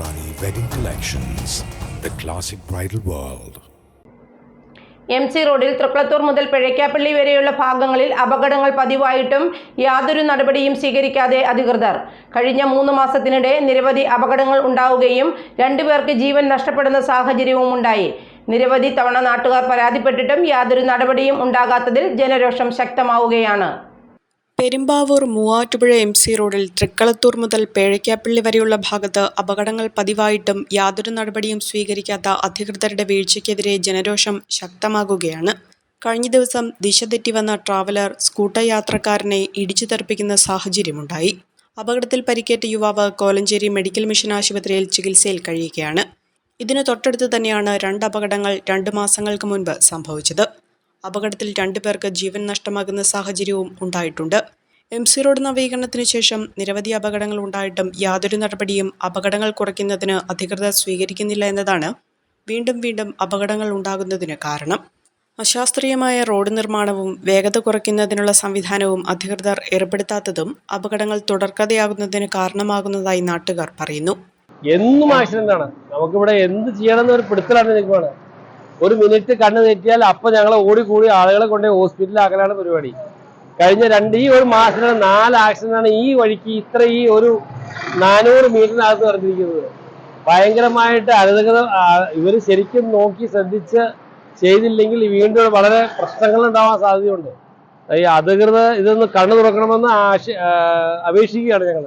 Wedding collections the classic bridal world. M C റോഡിൽ തൃക്കളത്തൂർ മുതൽ പിഴയ്ക്കാപ്പള്ളി വരെയുള്ള ഭാഗങ്ങളിൽ അപകടങ്ങൾ പതിവായിട്ടും യാതൊരു നടപടിയും സ്വീകരിക്കാതെ അധികൃതർ. കഴിഞ്ഞ മൂന്ന് മാസത്തിനിടെ നിരവധി അപകടങ്ങൾ ഉണ്ടാവുകയും രണ്ടുപേർക്ക് ജീവൻ നഷ്ടപ്പെടുന്ന സാഹചര്യവും ഉണ്ടായി. നിരവധി തവണ നാട്ടുകാർ പരാതിപ്പെട്ടിട്ടും യാതൊരു നടപടിയും ഉണ്ടാകാത്തതിൽ ജനരോഷം ശക്തമാവുകയാണ്. പെരുമ്പാവൂർ മൂവാറ്റുപുഴ എം സി റോഡിൽ തൃക്കളത്തൂർ മുതൽ പേഴയ്ക്കാപ്പള്ളി വരെയുള്ള ഭാഗത്ത് അപകടങ്ങൾ പതിവായിട്ടും യാതൊരു നടപടിയും സ്വീകരിക്കാത്ത അധികൃതരുടെ വീഴ്ചയ്ക്കെതിരെ ജനരോഷം ശക്തമാകുകയാണ്. കഴിഞ്ഞ ദിവസം ദിശ തെറ്റി വന്ന ട്രാവലർ സ്കൂട്ടർ യാത്രക്കാരനെ ഇടിച്ചു തെറിപ്പിക്കുന്ന സാഹചര്യമുണ്ടായി. അപകടത്തിൽ പരിക്കേറ്റ യുവാവ് കോലഞ്ചേരി മെഡിക്കൽ മിഷൻ ആശുപത്രിയിൽ ചികിത്സയിൽ കഴിയുകയാണ്. ഇതിന് തൊട്ടടുത്ത് തന്നെയാണ് രണ്ട് അപകടങ്ങൾ രണ്ട് മാസങ്ങൾക്ക് മുൻപ് സംഭവിച്ചത്. അപകടത്തിൽ രണ്ടുപേർക്ക് ജീവൻ നഷ്ടമാകുന്ന സാഹചര്യവും ഉണ്ടായിട്ടുണ്ട്. എം സി റോഡ് നവീകരണത്തിന് ശേഷം നിരവധി അപകടങ്ങൾ ഉണ്ടായിട്ടും യാതൊരു നടപടിയും അപകടങ്ങൾ കുറയ്ക്കുന്നതിന് അധികൃതർ സ്വീകരിക്കുന്നില്ല എന്നതാണ് വീണ്ടും വീണ്ടും അപകടങ്ങൾ ഉണ്ടാകുന്നതിന് കാരണം. അശാസ്ത്രീയമായ റോഡ് നിർമ്മാണവും വേഗത കുറയ്ക്കുന്നതിനുള്ള സംവിധാനവും അധികൃതർ ഏർപ്പെടുത്താത്തതും അപകടങ്ങൾ തുടർക്കഥയാകുന്നതിന് കാരണമാകുന്നതായി നാട്ടുകാർ പറയുന്നു. എന്നും ആക്സിഡന്റ് ആണ്. നമുക്കിവിടെ എന്ത് ചെയ്യണമെന്ന് ഒരു പിടുത്തലാണ് നിൽക്കുവാണ്. ഒരു മിനിറ്റ് കണ്ണു തെറ്റിയാൽ അപ്പൊ ഞങ്ങൾ ഓടിക്കൂടി ആളുകളെ കൊണ്ട് ഹോസ്പിറ്റലാക്കലാണ് പരിപാടി. കഴിഞ്ഞ രണ്ട് ഈ ഒരു മാസം നാല് ആക്സിഡന്റ് ആണ് ഈ വഴിക്ക് ഇത്ര ഈ ഒരു നാനൂറ് മീറ്ററിനകത്ത് പറഞ്ഞിരിക്കുന്നത് ഭയങ്കരമായിട്ട് അനധികൃത ഇവർ ശരിക്കും നോക്കി ശ്രദ്ധിച്ച് ചെയ്തില്ലെങ്കിൽ വീണ്ടും വളരെ പ്രശ്നങ്ങൾ ഉണ്ടാവാൻ സാധ്യതയുണ്ട്. ഈ അധികൃതർ ഇതൊന്ന് കണ്ണു തുറക്കണമെന്ന് ആശ അപേക്ഷിക്കുകയാണ് ഞങ്ങൾ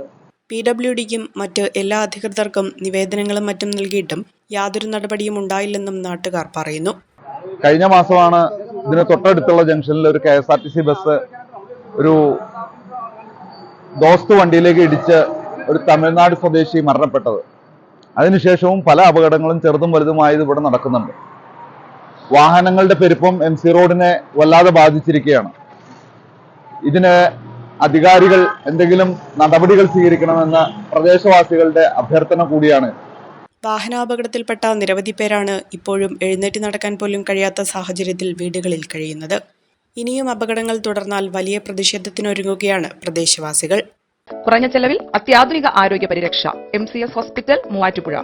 പി ഡബ്ല്യു ഡിക്കും മറ്റ് എല്ലാ അധികൃതർക്കും നിവേദനങ്ങളും മറ്റും നൽകിയിട്ടും യാതൊരു നടപടിയും ഉണ്ടായില്ലെന്നും നാട്ടുകാർ പറയുന്നു. കഴിഞ്ഞ മാസമാണ് ഇതിന് തൊട്ടടുത്തുള്ള ജംഗ്ഷനിൽ ഒരു K S R T C bus ഒരു ദോസ്ത് വണ്ടിയിലേക്ക് ഇടിച്ച് ഒരു തമിഴ്നാട് സ്വദേശി മരണപ്പെട്ടത്. അതിനുശേഷവും പല അപകടങ്ങളും ചെറുതും വലുതുമായത് ഇവിടെ നടക്കുന്നുണ്ട്. വാഹനങ്ങളുടെ പെരുപ്പം എം സി റോഡിനെ വല്ലാതെ ബാധിച്ചിരിക്കുകയാണ്. ഇതിന് അധികാരികൾ എന്തെങ്കിലും നടപടികൾ സ്വീകരിക്കണമെന്ന പ്രദേശവാസികളുടെ അഭ്യർത്ഥന കൂടിയാണ്. വാഹനാപകടത്തിൽപ്പെട്ട നിരവധി പേരാണ് ഇപ്പോഴും എഴുന്നേറ്റ് നടക്കാൻ പോലും കഴിയാത്ത സാഹചര്യത്തിൽ വീടുകളിൽ കഴിയുന്നത്. ഇനിയും അപകടങ്ങൾ തുടർന്നാൽ വലിയ പ്രതിഷേധത്തിനൊരുങ്ങുകയാണ് പ്രദേശവാസികൾ. കുറഞ്ഞ ചെലവിൽ അത്യാധുനിക ആരോഗ്യ പരിരക്ഷ M C S hospital Muvattupuzha.